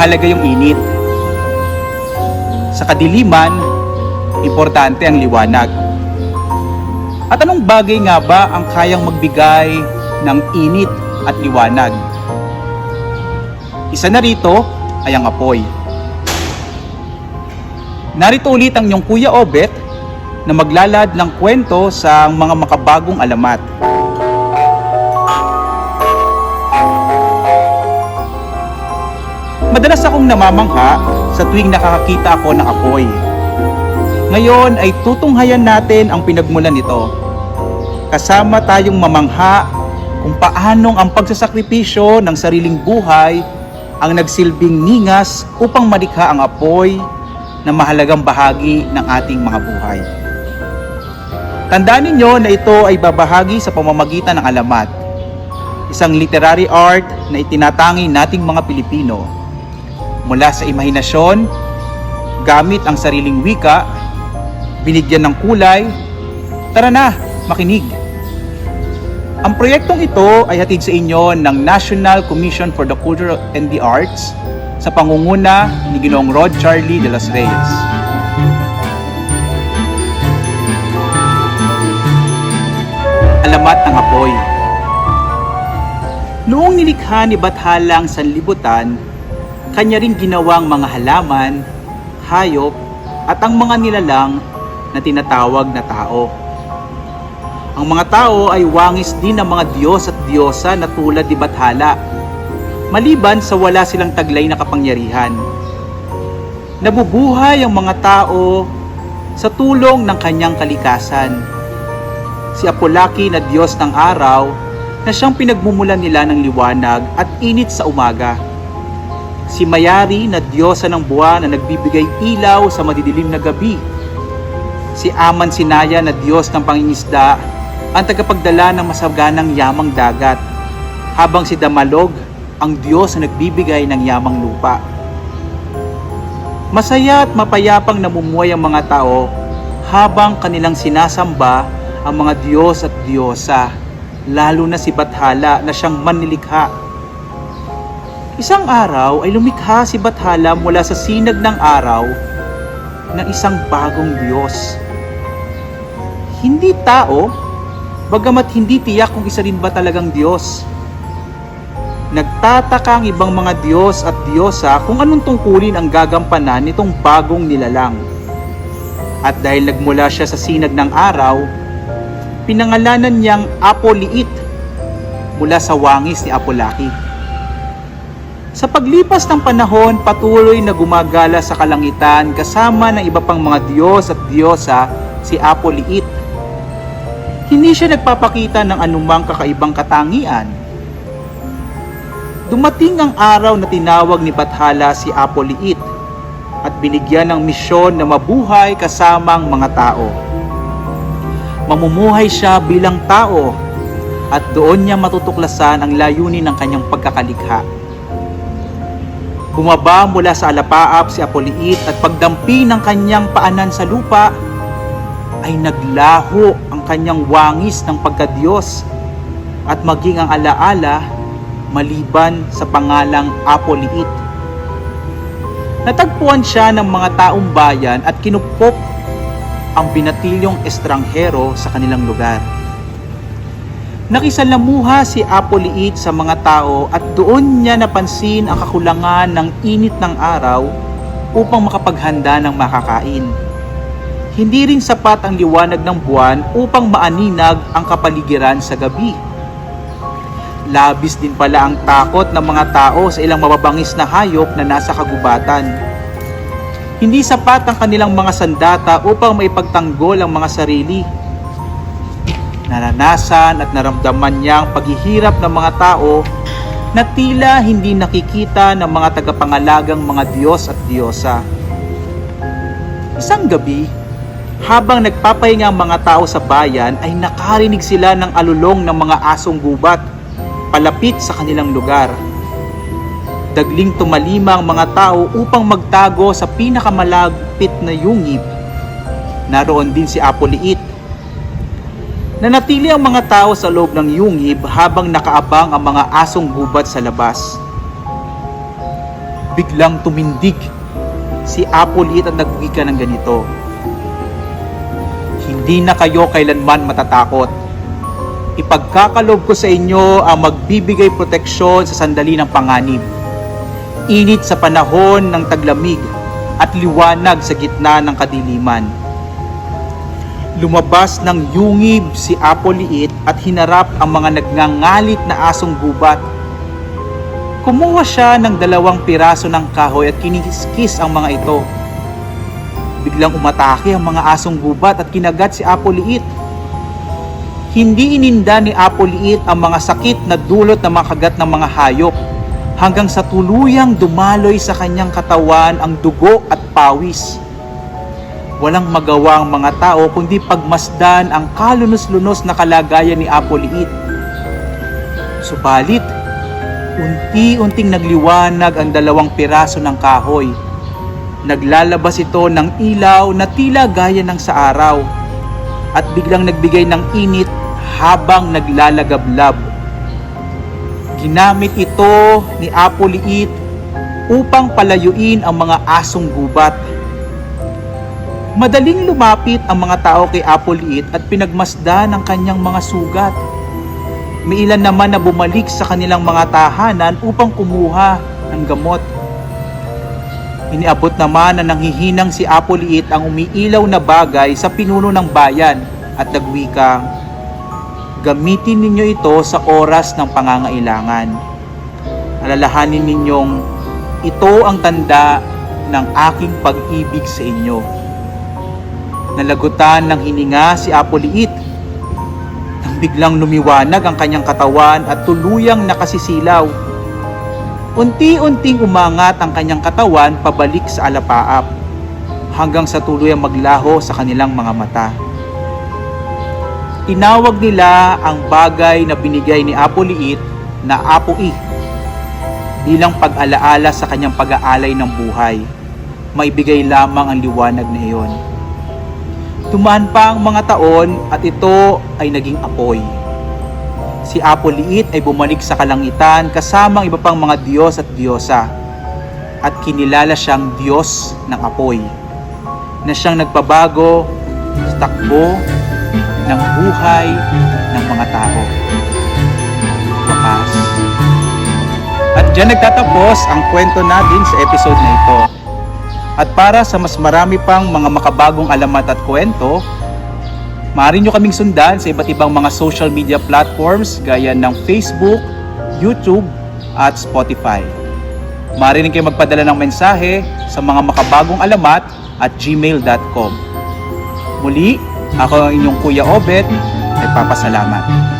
mahalaga yung init. Sa kadiliman, importante ang liwanag. At anong bagay nga ba ang kayang magbigay ng init at liwanag? Isa na rito ay ang apoy. Narito ulit ang iyong Kuya Obet na maglalad ng kwento sa mga makabagong alamat. Madalas akong namamangha sa tuwing nakakakita ako ng apoy. Ngayon ay tutunghayan natin ang pinagmulan nito. Kasama tayong mamangha kung paanong ang pagsasakripisyo ng sariling buhay ang nagsilbing ningas upang malikha ang apoy na mahalagang bahagi ng ating mga buhay. Tandaan ninyo na ito ay babahagi sa pamamagitan ng alamat, isang literary art na itinatangi nating mga Pilipino mula sa imahinasyon, gamit ang sariling wika, binigyan ng kulay, tara na, makinig. Ang proyektong ito ay hatid sa inyo ng National Commission for the Culture and the Arts sa pangunguna ni Ginoong Rod Charlie de los Reyes. Alamat ng Apoy Noong nilikha ni Bathala ang sanlibutan, kanya rin ginawang mga halaman, hayop, at ang mga nilalang na tinatawag na tao. Ang mga tao ay wangis din ng mga Diyos at Diyosa na tulad ni Bathala, maliban sa wala silang taglay na kapangyarihan. Nabubuhay ang mga tao sa tulong ng kanyang kalikasan. Si Apolaki na Diyos ng araw na siyang pinagmumulan nila ng liwanag at init sa umaga si Mayari na diyosa ng buwan na nagbibigay ilaw sa madidilim na gabi. Si Aman Sinaya na diyos ng pangingisda ang tagapagdala ng masaganang yamang dagat. Habang si Damalog ang diyos na nagbibigay ng yamang lupa. Masaya at mapayapang namumuhay ang mga tao habang kanilang sinasamba ang mga diyos at diyosa, lalo na si Bathala na siyang manlilikha Isang araw ay lumikha si Bathala mula sa sinag ng araw ng isang bagong Diyos. Hindi tao, bagamat hindi tiyak kung isa rin ba talagang Diyos. Nagtataka ang ibang mga Diyos at Diyosa kung anong tungkulin ang gagampanan nitong bagong nilalang. At dahil nagmula siya sa sinag ng araw, pinangalanan niyang Apoliit mula sa wangis ni Apolaki. Sa paglipas ng panahon, patuloy na gumagala sa kalangitan kasama ng iba pang mga Diyos at Diyosa si Apoliit. Hindi siya nagpapakita ng anumang kakaibang katangian. Dumating ang araw na tinawag ni Bathala si Apoliit at binigyan ng misyon na mabuhay kasamang mga tao. Mamumuhay siya bilang tao at doon niya matutuklasan ang layunin ng kanyang pagkakalikha. Bumaba mula sa alapaap si Apoliit at pagdampi ng kanyang paanan sa lupa, ay naglaho ang kanyang wangis ng pagkadiyos at maging ang alaala maliban sa pangalang Apoliit. Natagpuan siya ng mga taong bayan at kinupkop ang binatilyong estranghero sa kanilang lugar. Nakisalamuha si Apoliit sa mga tao at doon niya napansin ang kakulangan ng init ng araw upang makapaghanda ng makakain. Hindi rin sapat ang liwanag ng buwan upang maaninag ang kapaligiran sa gabi. Labis din pala ang takot ng mga tao sa ilang mababangis na hayop na nasa kagubatan. Hindi sapat ang kanilang mga sandata upang maipagtanggol ang mga sarili naranasan at naramdaman niya ang paghihirap ng mga tao na tila hindi nakikita ng mga tagapangalagang mga Diyos at Diyosa. Isang gabi, habang nagpapahinga ang mga tao sa bayan ay nakarinig sila ng alulong ng mga asong gubat palapit sa kanilang lugar. Dagling tumalima ang mga tao upang magtago sa pinakamalapit na yungib. Naroon din si Apoliit Nanatili ang mga tao sa loob ng yungib habang nakaabang ang mga asong gubat sa labas. biglang tumindig si Apolit at nagwika ng ganito. Hindi na kayo kailanman matatakot. Ipagkakalob ko sa inyo ang magbibigay proteksyon sa sandali ng panganib. Init sa panahon ng taglamig at liwanag sa gitna ng kadiliman. Lumabas ng yungib si Apoliit at hinarap ang mga nagngangalit na asong gubat. Kumuha siya ng dalawang piraso ng kahoy at kinikiskis ang mga ito. Biglang umatake ang mga asong gubat at kinagat si Apoliit. Hindi ininda ni Apoliit ang mga sakit na dulot ng mga kagat ng mga hayop hanggang sa tuluyang dumaloy sa kanyang katawan ang dugo at pawis. Walang magawa ang mga tao kundi pagmasdan ang kalunos-lunos na kalagayan ni Apoliit. Subalit, unti-unting nagliwanag ang dalawang piraso ng kahoy. Naglalabas ito ng ilaw na tila gaya ng sa araw at biglang nagbigay ng init habang naglalagablab. Ginamit ito ni Apoliit upang palayuin ang mga asong gubat. Madaling lumapit ang mga tao kay Apoliit at pinagmasdan ang kanyang mga sugat. May ilan naman na bumalik sa kanilang mga tahanan upang kumuha ng gamot. Iniabot naman na nanghihinang si Apoliit ang umiilaw na bagay sa pinuno ng bayan at nagwika, Gamitin ninyo ito sa oras ng pangangailangan. Alalahanin ninyong ito ang tanda ng aking pag-ibig sa inyo. Nalagutan ng hininga si Apoliit nang biglang lumiwanag ang kanyang katawan at tuluyang nakasisilaw. Unti-unting umangat ang kanyang katawan pabalik sa alapaap hanggang sa tuluyang maglaho sa kanilang mga mata. Tinawag nila ang bagay na binigay ni Apoliit na Apoi bilang pag-alaala sa kanyang pag-aalay ng buhay. Maibigay lamang ang liwanag na iyon. Tumaan pa ang mga taon at ito ay naging apoy. Si Apoliit ay bumalik sa kalangitan kasama ang iba pang mga Diyos at Diyosa at kinilala siyang Diyos ng apoy na siyang nagpabago sa takbo ng buhay ng mga tao. Wakas. At dyan nagtatapos ang kwento natin sa episode na ito. At para sa mas marami pang mga makabagong alamat at kwento, maaari nyo kaming sundan sa iba't ibang mga social media platforms gaya ng Facebook, YouTube, at Spotify. Maaari rin kayo magpadala ng mensahe sa mga makabagong alamat at gmail.com. Muli, ako ang inyong Kuya Obet, nagpapasalamat.